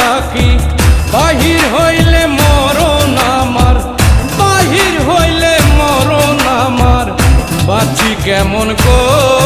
থাকি বাহির হইলে মরণ আমার বাহির হইলে মরণ আমার। বাঁচি কেমন কর